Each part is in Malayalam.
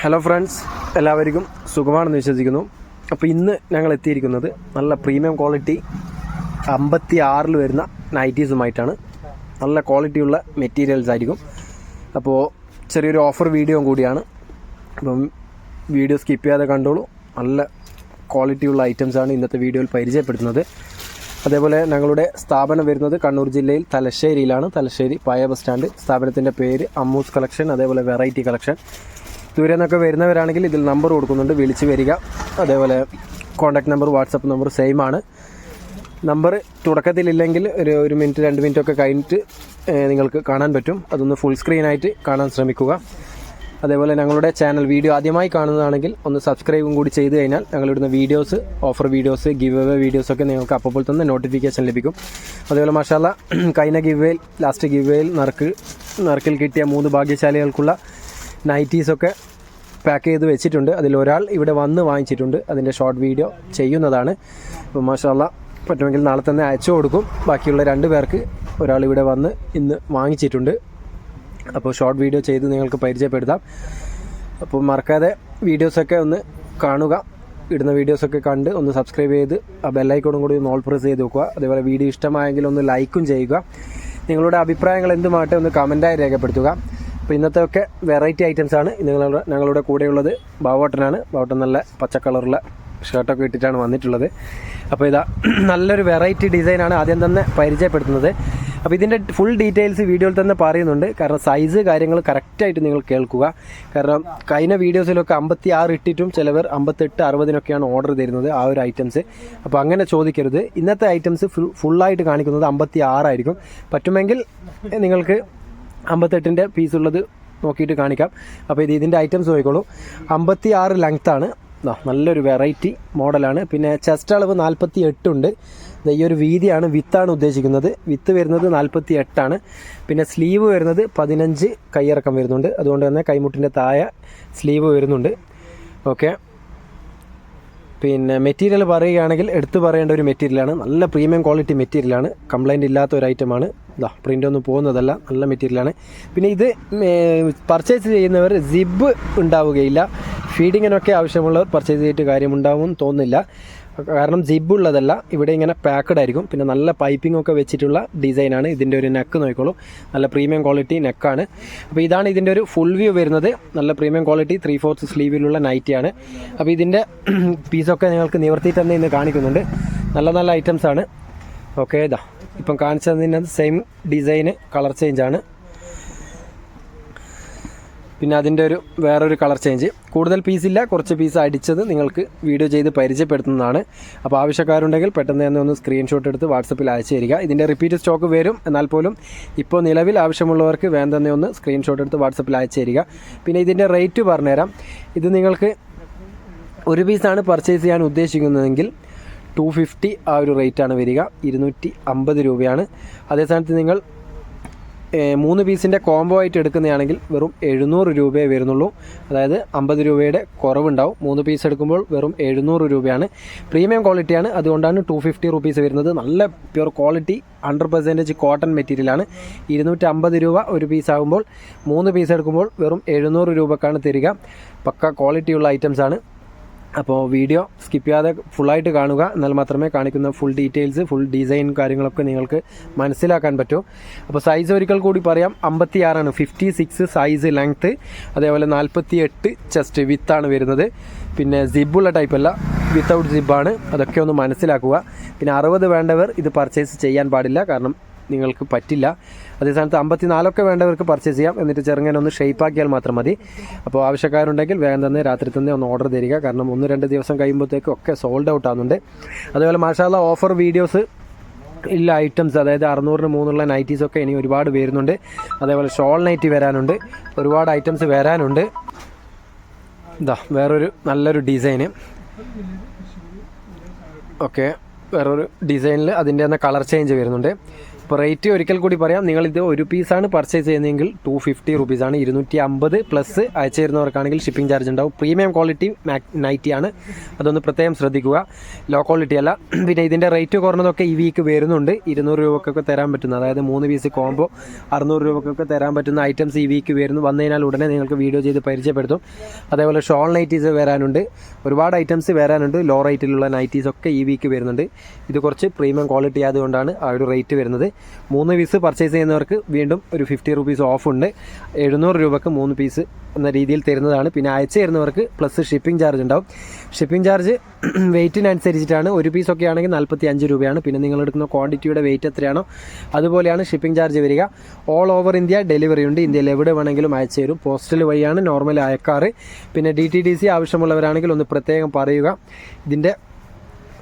ഹലോ ഫ്രണ്ട്സ് എല്ലാവർക്കും സുഖമാണെന്ന് വിശ്വസിക്കുന്നു. അപ്പോൾ ഇന്ന് ഞങ്ങൾ എത്തിയിരിക്കുന്നത് നല്ല പ്രീമിയം ക്വാളിറ്റി അമ്പത്തി ആറിൽ വരുന്ന നൈറ്റീസുമായിട്ടാണ് നല്ല ക്വാളിറ്റിയുള്ള മെറ്റീരിയൽസ് ആയിരിക്കും. അപ്പോൾ ചെറിയൊരു ഓഫർ വീഡിയോ കൂടിയാണ്. അപ്പം വീഡിയോ സ്കിപ്പ് ചെയ്യാതെ കണ്ടോളൂ. നല്ല ക്വാളിറ്റിയുള്ള ഐറ്റംസാണ് ഇന്നത്തെ വീഡിയോയിൽ പരിചയപ്പെടുത്തുന്നത്. അതേപോലെ ഞങ്ങളുടെ സ്ഥാപനം വരുന്നത് കണ്ണൂർ ജില്ലയിൽ തലശ്ശേരിയിലാണ്. തലശ്ശേരി പായ ബസ് സ്റ്റാൻഡ്. സ്ഥാപനത്തിന്റെ പേര് അമ്മൂസ് കളക്ഷൻ അതേപോലെ വെറൈറ്റി കളക്ഷൻ. ദൂരെ നിന്നൊക്കെ വരുന്നവരാണെങ്കിൽ ഇതിൽ നമ്പർ കൊടുക്കുന്നുണ്ട്. വിളിച്ച് വരിക. അതേപോലെ contact number WhatsApp number same ആണ്. നമ്പർ തുടക്കത്തിലില്ലെങ്കിൽ ഒരു ഒരു മിനിറ്റ് രണ്ട് മിനിറ്റ് ഒക്കെ കഴിഞ്ഞിട്ട് നിങ്ങൾക്ക് കാണാൻ പറ്റും. അതൊന്ന് ഫുൾ സ്ക്രീനായിട്ട് കാണാൻ ശ്രമിക്കുക. അതേപോലെ ഞങ്ങളുടെ ചാനൽ വീഡിയോ ആദ്യമായി കാണുന്നതാണെങ്കിൽ ഒന്ന് സബ്സ്ക്രൈബും കൂടി ചെയ്ത് കഴിഞ്ഞാൽ ഞങ്ങളിടുന്ന videos offer videos give away വീഡിയോസൊക്കെ നിങ്ങൾക്ക് അപ്പോൾ തന്നെ നോട്ടിഫിക്കേഷൻ ലഭിക്കും. അതേപോലെ മഷാല കൈന ഗിവേൽ ലാസ്റ്റ് ഗിവേൽ നറുക്ക് നറുക്കിൽ കിട്ടിയ മൂന്ന് ഭാഗ്യശാലികൾക്കുള്ള നൈറ്റീസൊക്കെ പാക്ക് ചെയ്ത് വെച്ചിട്ടുണ്ട്. അതിൽ ഒരാൾ ഇവിടെ വന്ന് വാങ്ങിച്ചിട്ടുണ്ട്. അതിന്റെ ഷോർട്ട് വീഡിയോ ചെയ്യുന്നതാണ്. അപ്പോൾ മാഷാല്ല പറ്റുമെങ്കിൽ നാളെ തന്നെ അയച്ചു കൊടുക്കും. ബാക്കിയുള്ള രണ്ട് പേർക്ക് ഒരാൾ ഇവിടെ വന്ന് ഇന്ന് വാങ്ങിച്ചിട്ടുണ്ട്. അപ്പോൾ ഷോർട്ട് വീഡിയോ ചെയ്ത് നിങ്ങൾക്ക് പരിചയപ്പെടുത്താം. അപ്പോൾ മറക്കാതെ വീഡിയോസൊക്കെ ഒന്ന് കാണുക. ഇടുന്ന വീഡിയോസൊക്കെ കണ്ട് ഒന്ന് സബ്സ്ക്രൈബ് ചെയ്ത് ആ ബെല്ലൈക്കോണും കൂടി ഒന്ന് ഓൾ പ്രസ് ചെയ്ത് വെക്കുക. അതേപോലെ വീഡിയോ ഇഷ്ടമായെങ്കിൽ ഒന്ന് ലൈക്കും ചെയ്യുക. നിങ്ങളുടെ അഭിപ്രായങ്ങൾ എന്തുമാട്ടെ ഒന്ന് കമന്റായി രേഖപ്പെടുത്തുക. അപ്പോൾ ഇന്നത്തെ ഒക്കെ വെറൈറ്റി ഐറ്റംസ് ആണ്. നിങ്ങളുടെ ഞങ്ങളുടെ കൂടെയുള്ളത് ബാവോട്ടനാണ് ബാവോട്ടൻ നല്ല പച്ച കളറുള്ള ഷർട്ടൊക്കെ ഇട്ടിട്ടാണ് വന്നിട്ടുള്ളത്. അപ്പോൾ ഇതാ നല്ലൊരു വെറൈറ്റി ഡിസൈനാണ് ആദ്യം തന്നെ പരിചയപ്പെടുത്തുന്നത്. അപ്പോൾ ഇതിന്റെ ഫുൾ ഡീറ്റെയിൽസ് വീഡിയോയിൽ തന്നെ പറയുന്നുണ്ട്. കാരണം സൈസ് കാര്യങ്ങൾ കറക്റ്റായിട്ട് നിങ്ങൾ കേൾക്കുക. കാരണം കഴിഞ്ഞ വീഡിയോസിലൊക്കെ അമ്പത്തി ആറ് ഇട്ടിട്ടും ചിലവർ അമ്പത്തെട്ട് അറുപതിനൊക്കെയാണ് ഓർഡർ തരുന്നത് ആ ഒരു ഐറ്റംസ് അപ്പോൾ അങ്ങനെ ചോദിക്കരുത്. ഇന്നത്തെ ഐറ്റംസ് ഫുൾ ഫുള്ളായിട്ട് കാണിക്കുന്നത് അമ്പത്തി ആറായിരിക്കും പറ്റുമെങ്കിൽ നിങ്ങൾക്ക് അമ്പത്തെട്ടിന്റെ പീസുള്ളത് നോക്കിയിട്ട് കാണിക്കാം. അപ്പോൾ ഇത് ഇതിന്റെ ഐറ്റംസ് നോക്കിക്കോളൂ. അമ്പത്തി ആറ് ലെങ്ത്താണ് നല്ലൊരു വെറൈറ്റി മോഡലാണ് പിന്നെ ചെസ്റ്റ് അളവ് നാൽപ്പത്തി എട്ടുണ്ട് ഈ ഒരു വീതിയാണ് വിത്താണ് ഉദ്ദേശിക്കുന്നത്. വിത്ത് വരുന്നത് നാൽപ്പത്തി എട്ടാണ് പിന്നെ സ്ലീവ് വരുന്നത് പതിനഞ്ച് കൈയിറക്കം വരുന്നുണ്ട്. അതുകൊണ്ട് തന്നെ കൈമുട്ടിന്റെ താഴെ സ്ലീവ് വരുന്നുണ്ട്. ഓക്കെ പിന്നെ മെറ്റീരിയൽ പറയുകയാണെങ്കിൽ എടുത്തു പറയേണ്ട ഒരു മെറ്റീരിയലാണ്. നല്ല പ്രീമിയം ക്വാളിറ്റി മെറ്റീരിയലാണ്. കംപ്ലൈന്റ് ഇല്ലാത്ത ഒരു ഐറ്റമാണ് ഇതാ പ്രിന്റ് ഒന്നും പോകുന്നതല്ല. നല്ല മെറ്റീരിയലാണ്. പിന്നെ ഇത് പർച്ചേസ് ചെയ്യുന്നവർ സിബ് ഉണ്ടാവുകയില്ല. ഫീഡിങ്ങിനൊക്കെ ആവശ്യമുള്ളവർ പർച്ചേസ് ചെയ്തിട്ട് കാര്യമുണ്ടാവും തോന്നുന്നില്ല. കാരണം ജിബ് ഉള്ളതല്ല ഇവിടെ ഇങ്ങനെ പാക്കഡ് ആയിരിക്കും. പിന്നെ നല്ല പൈപ്പിംഗ് ഒക്കെ വെച്ചിട്ടുള്ള ഡിസൈനാണ് ഇതിന്റെ ഒരു നെക്ക് നോക്കിക്കോളൂ. നല്ല പ്രീമിയം ക്വാളിറ്റി നെക്കാണ് അപ്പോൾ ഇതാണ് ഇതിന്റെ ഒരു ഫുൾ വ്യൂ വരുന്നത്. നല്ല പ്രീമിയം ക്വാളിറ്റി ത്രീ ഫോർത്ത് സ്ലീവിലുള്ള നൈറ്റിയാണ് അപ്പോൾ ഇതിന്റെ പീസൊക്കെ നിങ്ങൾക്ക് നിവർത്തിയിട്ട് തന്നെ ഇന്ന് കാണിക്കുന്നുണ്ട്. നല്ല നല്ല ഐറ്റംസ് ആണ്. ഓക്കെ ഇതാ ഇപ്പം കാണിച്ചതിന്റെ സെയിം ഡിസൈന് കളർ ചേഞ്ച് ആണ്. പിന്നെ അതിന്റെ ഒരു വേറൊരു കളർ ചേഞ്ച്. കൂടുതൽ പീസില്ല കുറച്ച് പീസ് അടിച്ചത് നിങ്ങൾക്ക് വീഡിയോ ചെയ്ത് പരിചയപ്പെടുത്തുന്നതാണ്. അപ്പോൾ ആവശ്യക്കാരുണ്ടെങ്കിൽ പെട്ടെന്ന് തന്നെ ഒന്ന് സ്ക്രീൻഷോട്ട് എടുത്ത് വാട്സപ്പിൽ അയച്ചു തരിക ഇതിന്റെ റിപ്പീറ്റ് സ്റ്റോക്ക് വരും. എന്നാൽ പോലും ഇപ്പോൾ നിലവിൽ ആവശ്യമുള്ളവർക്ക് വേണ്ട ഒന്ന് സ്ക്രീൻഷോട്ട് എടുത്ത് വാട്സപ്പിൽ അയച്ചു തരിക പിന്നെ ഇതിന്റെ റേറ്റ് പറഞ്ഞുതരാം. ഇത് നിങ്ങൾക്ക് ഒരു പീസാണ് പർച്ചേസ് ചെയ്യാൻ ഉദ്ദേശിക്കുന്നതെങ്കിൽ ടു ഫിഫ്റ്റി ആ ഒരു റേറ്റാണ് വരിക. ഇരുന്നൂറ്റി അമ്പത് രൂപയാണ്. അതേ സ്ഥാനത്ത് നിങ്ങൾ മൂന്ന് പീസിന്റെ കോംബോ ആയിട്ട് എടുക്കുന്നതാണെങ്കിൽ വെറും എഴുന്നൂറ് രൂപയെ വരുന്നുള്ളൂ. അതായത് അമ്പത് രൂപയുടെ കുറവുണ്ടാവും. മൂന്ന് പീസ് എടുക്കുമ്പോൾ വെറും എഴുന്നൂറ് രൂപയാണ്. പ്രീമിയം ക്വാളിറ്റിയാണ് അതുകൊണ്ടാണ് ടു ഫിഫ്റ്റി റുപ്പീസ് വരുന്നത്. നല്ല pure quality hundred percentage cotton മെറ്റീരിയലാണ് ഇരുന്നൂറ്റമ്പത് രൂപ ഒരു പീസ് ആകുമ്പോൾ മൂന്ന് പീസ് എടുക്കുമ്പോൾ വെറും എഴുന്നൂറ് രൂപക്കാണ് തരിക. പക്ക ക്വാളിറ്റിയുള്ള ഐറ്റംസാണ് അപ്പോൾ വീഡിയോ സ്കിപ്പ് ചെയ്യാതെ ഫുള്ളായിട്ട് കാണുക. എന്നാൽ മാത്രമേ കാണിക്കുന്ന ഫുൾ ഡീറ്റെയിൽസ് ഫുൾ ഡിസൈൻ കാര്യങ്ങളൊക്കെ നിങ്ങൾക്ക് മനസ്സിലാക്കാൻ പറ്റൂ. അപ്പോൾ സൈസ് ഒരിക്കൽ കൂടി പറയാം. അമ്പത്തി ആറാണ് ഫിഫ്റ്റി സിക്സ് സൈസ് ലെങ്ത്ത് അതേപോലെ നാൽപ്പത്തി എട്ട് ചെസ്റ്റ് വിത്താണ് വരുന്നത്. പിന്നെ സിബുള്ള ടൈപ്പല്ല വിത്തൗട്ട് സിബാണ് അതൊക്കെ ഒന്ന് മനസ്സിലാക്കുക. പിന്നെ അറുപത് വേണ്ടവർ ഇത് പർച്ചേസ് ചെയ്യാൻ പാടില്ല. കാരണം നിങ്ങൾക്ക് പറ്റില്ല. അതേ സ്ഥാനത്ത് അമ്പത്തിനാലൊക്കെ വേണ്ടവർക്ക് പർച്ചേസ് ചെയ്യാം. എന്നിട്ട് ചെറുങ്ങനെ ഒന്ന് ഷേപ്പ് ആക്കിയാൽ മാത്രം മതി. അപ്പോൾ ആവശ്യക്കാരുണ്ടെങ്കിൽ വേഗം തന്നെ രാത്രി തന്നെ ഒന്ന് ഓർഡർ തരിക. കാരണം ഒന്ന് രണ്ട് ദിവസം കഴിയുമ്പോഴത്തേക്കും ഒക്കെ സോൾഡ് ഔട്ട് ആവുന്നുണ്ട്. അതുപോലെ മാഷാല ഓഫർ വീഡിയോസ് ഇല്ല ഐറ്റംസ് അതായത് അറുന്നൂറിന് മൂന്നുള്ള നൈറ്റീസൊക്കെ ഇനി ഒരുപാട് വരുന്നുണ്ട്. അതേപോലെ ഷോൾ നൈറ്റി വരാനുണ്ട്. ഒരുപാട് ഐറ്റംസ് വരാനുണ്ട്. ഇതാ വേറൊരു നല്ലൊരു ഡിസൈന് ഓക്കെ വേറൊരു ഡിസൈനിൽ അതിന്റെ തന്നെ കളർ ചേഞ്ച് വരുന്നുണ്ട്. റേറ്റ് ഒരിക്കൽ കൂടി പറയാം. നിങ്ങൾ ഇത് ഒരു പീസാണ് പർച്ചേസ് ചെയ്യുന്നതെങ്കിൽ ടു ഫിഫ്റ്റി റുപ്പീസാണ് ഇരുന്നൂറ്റി അമ്പത് പ്ലസ് അയച്ചു തരുന്നവർക്കാണെങ്കിൽ ഷിപ്പിംഗ് ചാർജ് ഉണ്ടാവും പ്രീമിയം ക്വാളിറ്റി നൈറ്റി ആണ്. അതൊന്ന് പ്രത്യേകം ശ്രദ്ധിക്കുക. ലോ ക്വാളിറ്റി അല്ല. പിന്നെ ഇതിന്റെ റേറ്റ് കുറഞ്ഞതൊക്കെ ഈ വീക്ക് വരുന്നുണ്ട്. ഇരുന്നൂറ് രൂപക്കൊക്കെ തരാൻ പറ്റുന്ന അതായത് മൂന്ന് പീസ് കോംബോ അറുന്നൂറ് രൂപക്കൊക്കെ തരാൻ പറ്റുന്ന ഐറ്റംസ് ഈ വീക്ക് വരുന്നു. വന്നു കഴിഞ്ഞാൽ ഉടനെ നിങ്ങൾക്ക് വീഡിയോ ചെയ്ത് പരിചയപ്പെടുത്തും. അതേപോലെ ഷോൾ നൈറ്റീസ് വരാനുണ്ട്. ഒരുപാട് ഐറ്റംസ് വരാനുണ്ട്. ലോ റേറ്റിലുള്ള നൈറ്റീസ് ഒക്കെ ഈ വീക്ക് വരുന്നുണ്ട്. ഇത് കുറച്ച് പ്രീമിയം ക്വാളിറ്റി ആയതുകൊണ്ടാണ് ആ ഒരു റേറ്റ് വരുന്നത്. മൂന്ന് പീസ് പർച്ചേസ് ചെയ്യുന്നവർക്ക് വീണ്ടും ഒരു ഫിഫ്റ്റി റുപ്പീസ് ഓഫ് ഉണ്ട്. എഴുന്നൂറ് രൂപക്ക് മൂന്ന് പീസ് എന്ന രീതിയിൽ തരുന്നതാണ്. പിന്നെ അയച്ചു തരുന്നവർക്ക് പ്ലസ് ഷിപ്പിംഗ് ചാർജ് ഉണ്ടാവും. ഷിപ്പിംഗ് ചാർജ് വെയിറ്റിനനുസരിച്ചിട്ടാണ് ഒരു പീസൊക്കെ ആണെങ്കിൽ നാൽപ്പത്തി അഞ്ച് രൂപയാണ്. പിന്നെ നിങ്ങൾ എടുക്കുന്ന ക്വാണ്ടിറ്റിയുടെ വെയിറ്റ് എത്രയാണോ അതുപോലെയാണ് ഷിപ്പിംഗ് ചാർജ് വരിക. ഓൾ ഓവർ ഇന്ത്യ ഡെലിവറി ഉണ്ട്. ഇന്ത്യയിൽ എവിടെ വേണമെങ്കിലും അയച്ചു തരും. പോസ്റ്റൽ വഴിയാണ് നോർമൽ അയക്കാറ് പിന്നെ ഡി ടി ഡി സി ആവശ്യമുള്ളവരാണെങ്കിൽ ഒന്ന് പ്രത്യേകം പറയുക. ഇതിന്റെ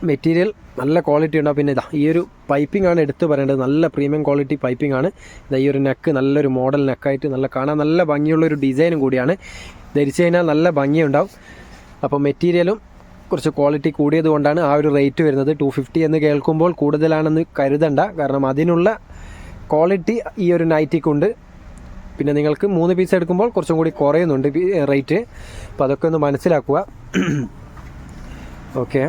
മെറ്റീരിയൽ നല്ല ക്വാളിറ്റി ഉണ്ടാവും പിന്നെ ഇതാ ഈ ഒരു പൈപ്പിംഗ് ആണ് എടുത്തു പറയേണ്ടത്. നല്ല പ്രീമിയം ക്വാളിറ്റി പൈപ്പിംഗ് ആണ്. ഇതാ ഈ ഒരു നെക്ക് നല്ലൊരു മോഡൽ നെക്കായിട്ട് നല്ല കാണാൻ നല്ല ഭംഗിയുള്ള ഒരു ഡിസൈനും കൂടിയാണ്. ധരിച്ചു കഴിഞ്ഞാൽ നല്ല ഭംഗിയുണ്ടാവും. അപ്പോൾ മെറ്റീരിയലും കുറച്ച് ക്വാളിറ്റി കൂടിയത് കൊണ്ടാണ് ആ ഒരു റേറ്റ് വരുന്നത്. ടു ഫിഫ്റ്റി എന്ന് കേൾക്കുമ്പോൾ കൂടുതലാണെന്ന് കരുതണ്ട. കാരണം അതിനുള്ള ക്വാളിറ്റി ഈ ഒരു നൈറ്റിക്കുണ്ട് പിന്നെ നിങ്ങൾക്ക് മൂന്ന് പീസ് എടുക്കുമ്പോൾ കുറച്ചും കൂടി കുറയുന്നുണ്ട് റേറ്റ് അപ്പോൾ അതൊക്കെ ഒന്ന് മനസ്സിലാക്കുക. ഓക്കെ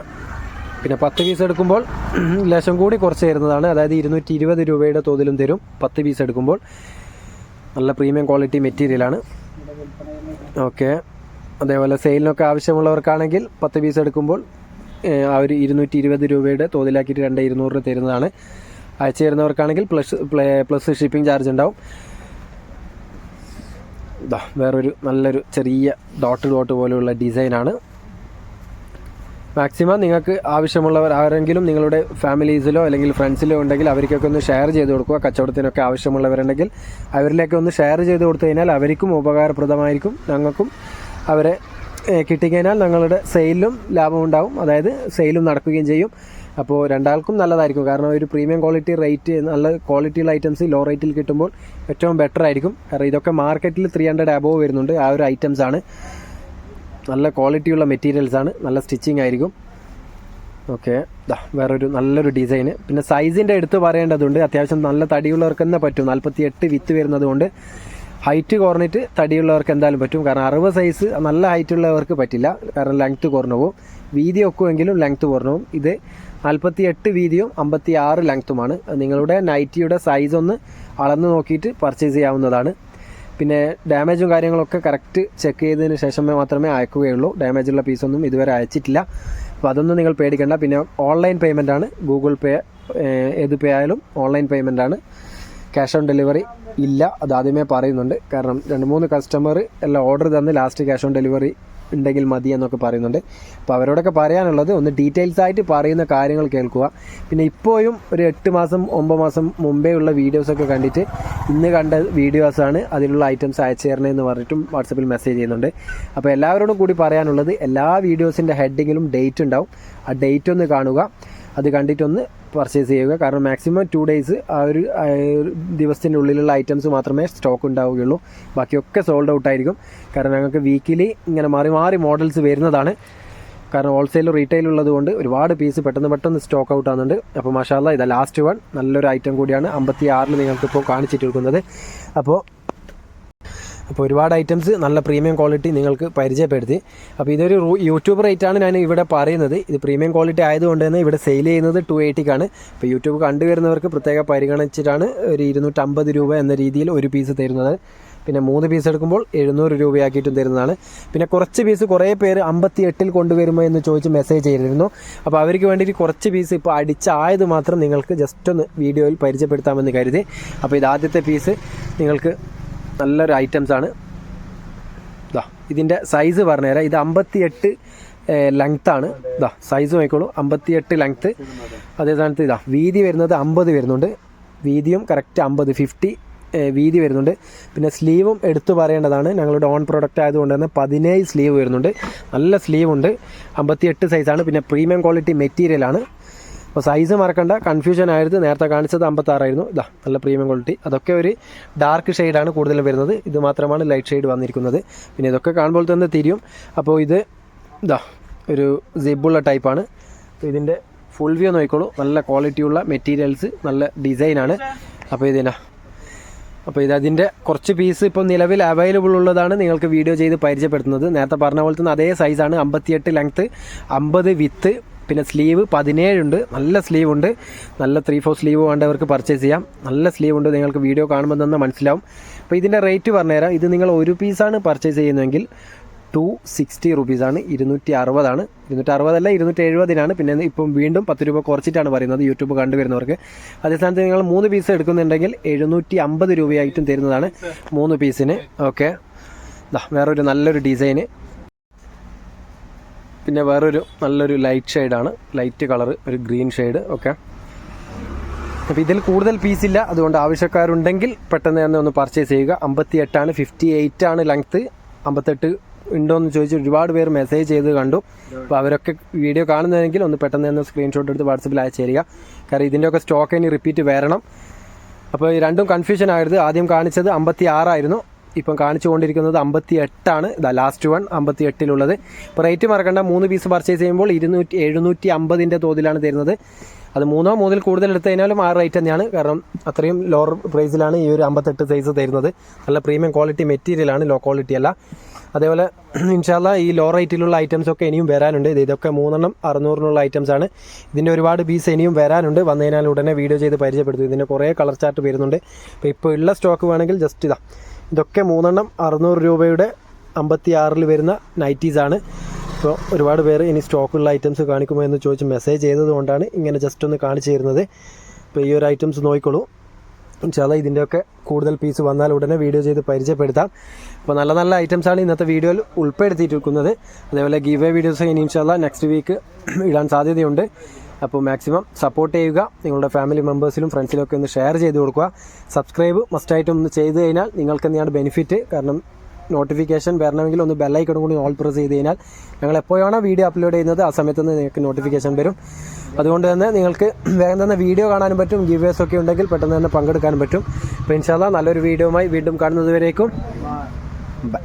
പിന്നെ പത്ത് പീസ് എടുക്കുമ്പോൾ ലേശം കൂടി കുറച്ച് തരുന്നതാണ് അതായത് ഇരുന്നൂറ്റി ഇരുപത് രൂപയുടെ തോതിലും തരും പത്ത് പീസ് എടുക്കുമ്പോൾ. നല്ല പ്രീമിയം ക്വാളിറ്റി മെറ്റീരിയലാണ് ഓക്കെ അതേപോലെ സെയിലിനൊക്കെ ആവശ്യമുള്ളവർക്കാണെങ്കിൽ പത്ത് പീസ് എടുക്കുമ്പോൾ ആ ഒരു ഇരുന്നൂറ്റി ഇരുപത് രൂപയുടെ തോതിലാക്കിയിട്ട് രണ്ട് ഇരുന്നൂറിന് തരുന്നതാണ്. അയച്ചു തരുന്നവർക്കാണെങ്കിൽ പ്ലസ് പ്ലസ് ഷിപ്പിംഗ് ചാർജ് ഉണ്ടാവും. ഇതാ വേറൊരു നല്ലൊരു ചെറിയ ഡോട്ട് ഡോട്ട് പോലെയുള്ള ഡിസൈനാണ് മാക്സിമം നിങ്ങൾക്ക് ആവശ്യമുള്ളവർ ആരെങ്കിലും നിങ്ങളുടെ ഫാമിലീസിലോ അല്ലെങ്കിൽ ഫ്രണ്ട്സിലോ ഉണ്ടെങ്കിൽ അവർക്കൊക്കെ ഒന്ന് ഷെയർ ചെയ്ത് കൊടുക്കുക. കച്ചവടത്തിനൊക്കെ ആവശ്യമുള്ളവരുണ്ടെങ്കിൽ അവരിലേക്ക് ഒന്ന് ഷെയർ ചെയ്ത് കൊടുത്തു കഴിഞ്ഞാൽ അവർക്കും ഉപകാരപ്രദമായിരിക്കും. ഞങ്ങൾക്കും അവരെ കിട്ടിക്കഴിഞ്ഞാൽ ഞങ്ങളുടെ സെയിലും ലാഭം ഉണ്ടാവും. അതായത് സെയിലും നടക്കുകയും ചെയ്യും. അപ്പോൾ രണ്ടാൾക്കും നല്ലതായിരിക്കും. കാരണം ഒരു പ്രീമിയം ക്വാളിറ്റി റേറ്റ് നല്ല ക്വാളിറ്റിയുള്ള ഐറ്റംസ് ലോ റേറ്റിൽ കിട്ടുമ്പോൾ ഏറ്റവും ബെറ്റർ ആയിരിക്കും കാരണം ഇതൊക്കെ മാർക്കറ്റിൽ ത്രീ ഹൺഡ്രഡ് അബോവ് വരുന്നുണ്ട്. ആ ഒരു ഐറ്റംസ് ആണ് നല്ല ക്വാളിറ്റിയുള്ള മെറ്റീരിയൽസാണ് നല്ല സ്റ്റിച്ചിങ് ആയിരിക്കും. ഓക്കെ വേറൊരു നല്ലൊരു ഡിസൈന് പിന്നെ സൈസിന്റെ എടുത്ത് പറയേണ്ടതുണ്ട്. അത്യാവശ്യം നല്ല തടിയുള്ളവർക്ക് തന്നെ പറ്റും. നാൽപ്പത്തി എട്ട് വിത്ത് വരുന്നത് കൊണ്ട് ഹൈറ്റ് കുറഞ്ഞിട്ട് തടിയുള്ളവർക്ക് എന്തായാലും പറ്റും. കാരണം അറുപത് സൈസ് നല്ല ഹൈറ്റ് ഉള്ളവർക്ക് പറ്റില്ല. കാരണം ലെങ്ത്ത് കുറഞ്ഞു പോകും. വീതി ഒക്കുമെങ്കിലും ലെങ്ത്ത് കുറഞ്ഞു പോകും. ഇത് നാൽപ്പത്തി എട്ട് വീതിയും അമ്പത്തി ആറ് ലെങ്ത്തുമാണ് നിങ്ങളുടെ നൈറ്റിയുടെ സൈസ് ഒന്ന് അളന്ന് നോക്കിയിട്ട് പർച്ചേസ് ചെയ്യാവുന്നതാണ്. പിന്നെ ഡാമേജും കാര്യങ്ങളൊക്കെ കറക്റ്റ് ചെക്ക് ചെയ്തതിന് ശേഷമേ മാത്രമേ അയക്കുകയുള്ളൂ. ഡാമേജുള്ള പീസൊന്നും ഇതുവരെ അയച്ചിട്ടില്ല. അപ്പോൾ അതൊന്നും നിങ്ങൾ പേടിക്കേണ്ട. പിന്നെ ഓൺലൈൻ പേയ്മെന്റ് ആണ്. ഗൂഗിൾ പേ ഏത് പേ ആയാലും ഓൺലൈൻ പേയ്മെന്റ് ആണ്. ക്യാഷ് ഓൺ ഡെലിവറി ഇല്ല. അത് ആദ്യമേ പറയുന്നുണ്ട്. കാരണം രണ്ട് മൂന്ന് കസ്റ്റമർ എല്ലാം ഓർഡർ തന്ന് ലാസ്റ്റ് ക്യാഷ് ഓൺ ഡെലിവറി ഉണ്ടെങ്കിൽ മതി എന്നൊക്കെ പറയുന്നുണ്ട്. അപ്പോൾ അവരോടൊക്കെ പറയാനുള്ളത് ഒന്ന് ഡീറ്റെയിൽസ് ആയിട്ട് പറയുന്ന കാര്യങ്ങൾ കേൾക്കുക. പിന്നെ ഇപ്പോഴും ഒരു എട്ട് മാസം ഒമ്പത് മാസം മുമ്പേ ഉള്ള വീഡിയോസൊക്കെ കണ്ടിട്ട് ഇന്ന് കണ്ട വീഡിയോസാണ് അതിലുള്ള ഐറ്റംസ് അയച്ചു തരണേന്ന് പറഞ്ഞിട്ടും വാട്സപ്പിൽ മെസ്സേജ് ചെയ്യുന്നുണ്ട്. അപ്പോൾ എല്ലാവരോടും കൂടി പറയാനുള്ളത് എല്ലാ വീഡിയോസിന്റെ ഹെഡിങ്ങിലും ഡേറ്റ് ഉണ്ടാവും. ആ ഡേറ്റ് ഒന്ന് കാണുക. അത് കണ്ടിട്ടൊന്ന് പർച്ചേസ് ചെയ്യുക. കാരണം മാക്സിമം ടു ഡേയ്സ് ആ ഒരു ദിവസത്തിന്റെ ഉള്ളിലുള്ള ഐറ്റംസ് മാത്രമേ സ്റ്റോക്ക് ഉണ്ടാവുകയുള്ളൂ. ബാക്കിയൊക്കെ സോൾഡ് ഔട്ട് ആയിരിക്കും. കാരണം ഞങ്ങൾക്ക് വീക്കിലി ഇങ്ങനെ മാറി മാറി മോഡൽസ് വരുന്നതാണ്. കാരണം ഹോൾസെയിൽ റീറ്റെയിൽ ഉള്ളതുകൊണ്ട് ഒരുപാട് പീസ് പെട്ടെന്ന് പെട്ടെന്ന് സ്റ്റോക്ക് ഔട്ട് ആകുന്നുണ്ട് അപ്പോൾ മഷാല്ല ഇതാ ലാസ്റ്റ് വൺ നല്ലൊരു ഐറ്റം കൂടിയാണ് അമ്പത്തി ആറിൽ നിങ്ങൾക്കിപ്പോൾ കാണിച്ചിട്ട് കൊടുക്കുന്നത്. അപ്പോൾ അപ്പോൾ ഒരുപാട് ഐറ്റംസ് നല്ല പ്രീമിയം ക്വാളിറ്റി നിങ്ങൾക്ക് പരിചയപ്പെടുത്തി. അപ്പോൾ ഇതൊരു യൂട്യൂബ് റേറ്റാണ് ഞാൻ ഇവിടെ പറയുന്നത്. ഇത് പ്രീമിയം ക്വാളിറ്റി ആയതുകൊണ്ട് തന്നെ ഇവിടെ സെയിൽ ചെയ്യുന്നത് ടു എയ്റ്റിക്കാണ് അപ്പോൾ യൂട്യൂബ് കണ്ടുവരുന്നവർക്ക് പ്രത്യേക പരിഗണിച്ചിട്ടാണ് ഒരു ഇരുന്നൂറ്റമ്പത് രൂപ എന്ന രീതിയിൽ ഒരു പീസ് തരുന്നത്. പിന്നെ മൂന്ന് പീസ് എടുക്കുമ്പോൾ എഴുന്നൂറ് രൂപയാക്കിയിട്ടും തരുന്നതാണ്. പിന്നെ കുറച്ച് പീസ് കുറേ പേര് അമ്പത്തി എട്ടിൽ കൊണ്ടുവരുമോ എന്ന് ചോദിച്ച് മെസ്സേജ് ചെയ്തിരുന്നു. അപ്പോൾ അവർക്ക് വേണ്ടിയിട്ട് കുറച്ച് പീസ് ഇപ്പോൾ അടിച്ചായത് മാത്രം നിങ്ങൾക്ക് ജസ്റ്റ് ഒന്ന് വീഡിയോയിൽ പരിചയപ്പെടുത്താമെന്ന് കരുതി. അപ്പോൾ ഇത് ആദ്യത്തെ പീസ് നിങ്ങൾക്ക് നല്ലൊരു ഐറ്റംസ് ആണ്. ഇതാ ഇതിന്റെ സൈസ് പറഞ്ഞുതരാം. ഇത് അമ്പത്തി എട്ട് ആണ്. ഇതാ സൈസ് നോക്കിക്കോളൂ അമ്പത്തി എട്ട് ലെങ്ത്ത് അതേ സ്ഥാനത്ത് ഇതാ വീതി വരുന്നത് അമ്പത് വരുന്നുണ്ട്. വീതിയും കറക്റ്റ് അമ്പത് ഫിഫ്റ്റി വീതി വരുന്നുണ്ട്. പിന്നെ സ്ലീവും എടുത്തു പറയേണ്ടതാണ്. ഞങ്ങളുടെ ഓൺ പ്രൊഡക്റ്റ് ആയതുകൊണ്ട് തന്നെ പതിനേഴ് സ്ലീവ് വരുന്നുണ്ട്. നല്ല സ്ലീവ് ഉണ്ട്. അമ്പത്തി എട്ട് സൈസാണ് പിന്നെ പ്രീമിയം ക്വാളിറ്റി മെറ്റീരിയലാണ് അപ്പോൾ സൈസ് മറക്കണ്ട. കൺഫ്യൂഷൻ ആയിരുന്നു നേരത്തെ കാണിച്ചത് അമ്പത്താറായിരുന്നു. ഇതാ നല്ല പ്രീമിയം ക്വാളിറ്റി അതൊക്കെ ഒരു ഡാർക്ക് ഷെയ്ഡാണ് കൂടുതലും വരുന്നത്. ഇത് മാത്രമാണ് ലൈറ്റ് ഷെയ്ഡ് വന്നിരിക്കുന്നത്. പിന്നെ ഇതൊക്കെ കാണുമ്പോൾ തന്നെ തിരിയും. അപ്പോൾ ഇത് ഇതാ ഒരു സിബുള്ള ടൈപ്പാണ് ഇതിന്റെ ഫുൾ വ്യൂ നോക്കിക്കോളൂ. നല്ല ക്വാളിറ്റിയുള്ള മെറ്റീരിയൽസ് നല്ല ഡിസൈനാണ് അപ്പോൾ ഇതിനാ അപ്പോൾ ഇത്. അതിന്റെ കുറച്ച് പീസ് ഇപ്പോൾ നിലവിൽ അവൈലബിൾ ഉള്ളതാണ്. നിങ്ങൾക്ക് വീഡിയോ ചെയ്ത് പരിചയപ്പെടുത്തുന്നത്. നേരത്തെ പറഞ്ഞ പോലെ തന്നെ അതേ സൈസാണ് അമ്പത്തിയെട്ട് ലെങ്ത്ത് അമ്പത് വിത്ത് പിന്നെ സ്ലീവ് പതിനേഴുണ്ട്. നല്ല സ്ലീവ് ഉണ്ട് നല്ല ത്രീ ഫോർ സ്ലീവ് വേണ്ടവർക്ക് പർച്ചേസ് ചെയ്യാം. നല്ല സ്ലീവ് ഉണ്ട് നിങ്ങൾക്ക് വീഡിയോ കാണുമ്പോൾ തന്നെ മനസ്സിലാവും. അപ്പോൾ ഇതിന്റെ റേറ്റ് പറഞ്ഞുതരാം. ഇത് നിങ്ങൾ ഒരു പീസാണ് പർച്ചേസ് ചെയ്യുന്നതെങ്കിൽ ടു സിക്സ്റ്റി റുപ്പീസാണ് ഇരുന്നൂറ്റി അറുപതാണ് ഇരുന്നൂറ്റി അറുപതല്ല ഇരുന്നൂറ്റി എഴുപതിനാണ്. പിന്നെ ഇപ്പം വീണ്ടും പത്ത് രൂപ കുറച്ചിട്ടാണ് പറയുന്നത് യൂട്യൂബ് കണ്ടുവരുന്നവർക്ക്. അതേ സ്ഥാനത്ത് നിങ്ങൾ മൂന്ന് പീസ് എടുക്കുന്നുണ്ടെങ്കിൽ എഴുന്നൂറ്റി അമ്പത് രൂപയായിട്ടും തരുന്നതാണ് മൂന്ന് പീസിന് ഓക്കെ വേറൊരു നല്ലൊരു ഡിസൈന് പിന്നെ വേറൊരു നല്ലൊരു ലൈറ്റ് ഷെയ്ഡാണ് ലൈറ്റ് കളർ ഒരു ഗ്രീൻ ഷെയ്ഡ് ഓക്കെ അപ്പോൾ ഇതിൽ കൂടുതൽ പീസ് ഇല്ല. അതുകൊണ്ട് ആവശ്യക്കാരുണ്ടെങ്കിൽ പെട്ടെന്ന് തന്നെ ഒന്ന് പർച്ചേസ് ചെയ്യുക. അമ്പത്തി എട്ടാണ് ഫിഫ്റ്റി എയ്റ്റ് ആണ് ലെങ്ത്ത് അമ്പത്തെട്ട് ഉണ്ടോ എന്ന് ചോദിച്ച് ഒരുപാട് പേർ മെസ്സേജ് ചെയ്ത് കണ്ടു. അപ്പോൾ അവരൊക്കെ വീഡിയോ കാണുന്നതെങ്കിൽ ഒന്ന് പെട്ടെന്ന് തന്നെ സ്ക്രീൻഷോട്ട് എടുത്ത് വാട്സപ്പിൽ അയച്ചു തരിക. കാരണം ഇതിന്റെയൊക്കെ സ്റ്റോക്ക് ഇനി റിപ്പീറ്റ് വരണം. അപ്പോൾ രണ്ടും കൺഫ്യൂഷൻ ആയിരുന്നു ആദ്യം കാണിച്ചത് അമ്പത്തി ആറായിരുന്നു ഇപ്പം കാണിച്ചുകൊണ്ടിരിക്കുന്നത് അമ്പത്തി എട്ടാണ് ഇതാ ലാസ്റ്റ് വൺ അമ്പത്തി എട്ടിലുള്ളത് ഇപ്പോൾ റേറ്റ് മറക്കണ്ട മൂന്ന് പീസ് പർച്ചേസ് ചെയ്യുമ്പോൾ ഇരുന്നൂറ്റി എഴുന്നൂറ്റി അമ്പതിന്റെ തോതിലാണ് തരുന്നത്. അത് മൂന്നോ മൂന്നിൽ കൂടുതൽ എടുത്തു കഴിഞ്ഞാലും ആ റേറ്റ് തന്നെയാണ്. കാരണം അത്രയും ലോവർ പ്രൈസിലാണ് ഈ ഒരു അമ്പത്തെട്ട് സൈസ് തരുന്നത്. നല്ല പ്രീമിയം ക്വാളിറ്റി മെറ്റീരിയലാണ് ലോ ക്വാളിറ്റി അല്ല. അതേപോലെ ഇൻഷാല്ല ഈ ലോ റേറ്റിലുള്ള ഐറ്റംസ് ഒക്കെ ഇനിയും വരാനുണ്ട്. ഇത് ഇതൊക്കെ മൂന്നെണ്ണം അറുന്നൂറിനുള്ള ഐറ്റംസ് ആണ്. ഇതിന്റെ ഒരുപാട് പീസ് ഇനിയും വരാനുണ്ട്. വന്നു കഴിഞ്ഞാൽ ഉടനെ വീഡിയോ ചെയ്ത് പരിചയപ്പെടുത്തും. ഇതിന്റെ കുറേ കളർ ചാർട്ട് വരുന്നുണ്ട്. അപ്പോൾ ഇപ്പോൾ ഉള്ള സ്റ്റോക്ക് വേണമെങ്കിൽ ജസ്റ്റ് ഇതാ. ഇതൊക്കെ മൂന്നെണ്ണം അറുന്നൂറ് രൂപയുടെ അമ്പത്തി ആറിൽ വരുന്ന നൈറ്റീസാണ് ഇപ്പോൾ ഒരുപാട് പേര് ഇനി സ്റ്റോക്കുള്ള ഐറ്റംസ് കാണിക്കുമോ എന്ന് ചോദിച്ച് മെസ്സേജ് ചെയ്തതുകൊണ്ടാണ് ഇങ്ങനെ ജസ്റ്റ് ഒന്ന് കാണിച്ചു തരുന്നത്. ഇപ്പോൾ ഈ ഒരു ഐറ്റംസ് നോക്കിക്കോളൂ. ചില ഇതിന്റെയൊക്കെ കൂടുതൽ പീസ് വന്നാൽ ഉടനെ വീഡിയോ ചെയ്ത് പരിചയപ്പെടുത്താം. അപ്പോൾ നല്ല നല്ല ഐറ്റംസാണ് ഇന്നത്തെ വീഡിയോയിൽ ഉൾപ്പെടുത്തിയിരിക്കുന്നത്. അതേപോലെ ഗീവ് വീഡിയോസ് ഇനി ഇൻഷാല്ല നെക്സ്റ്റ് വീക്ക് ഇടാൻ സാധ്യതയുണ്ട്. അപ്പോൾ മാക്സിമം സപ്പോർട്ട് ചെയ്യുക. നിങ്ങളുടെ ഫാമിലി മെമ്പേഴ്സിലും ഫ്രണ്ട്സിലും ഒക്കെ ഒന്ന് ഷെയർ ചെയ്ത് കൊടുക്കുക. സബ്സ്ക്രൈബ് മസ്റ്റായിട്ടും ഒന്ന് ചെയ്ത് കഴിഞ്ഞാൽ നിങ്ങൾക്ക് തന്നെയാണ് ബെനിഫിറ്റ്. കാരണം നോട്ടിഫിക്കേഷൻ വരണമെങ്കിൽ ഒന്ന് ബെല്ലൈക്കണം കൂടി ഓൾ പ്രസ് ചെയ്ത് കഴിഞ്ഞാൽ ഞങ്ങൾ എപ്പോഴാണോ വീഡിയോ അപ്ലോഡ് ചെയ്യുന്നത് ആ സമയത്ത് നിന്ന് നിങ്ങൾക്ക് നോട്ടിഫിക്കേഷൻ വരും. അതുകൊണ്ട് തന്നെ നിങ്ങൾക്ക് വേഗം തന്നെ വീഡിയോ കാണാനും പറ്റും ഗീവേഴ്സ് ഒക്കെ ഉണ്ടെങ്കിൽ പെട്ടെന്ന് തന്നെ പങ്കെടുക്കാനും പറ്റും. അപ്പോൾ ഇൻഷാല്ല നല്ലൊരു വീഡിയോയുമായി വീണ്ടും കാണുന്നതുവരേക്കും. ബൈ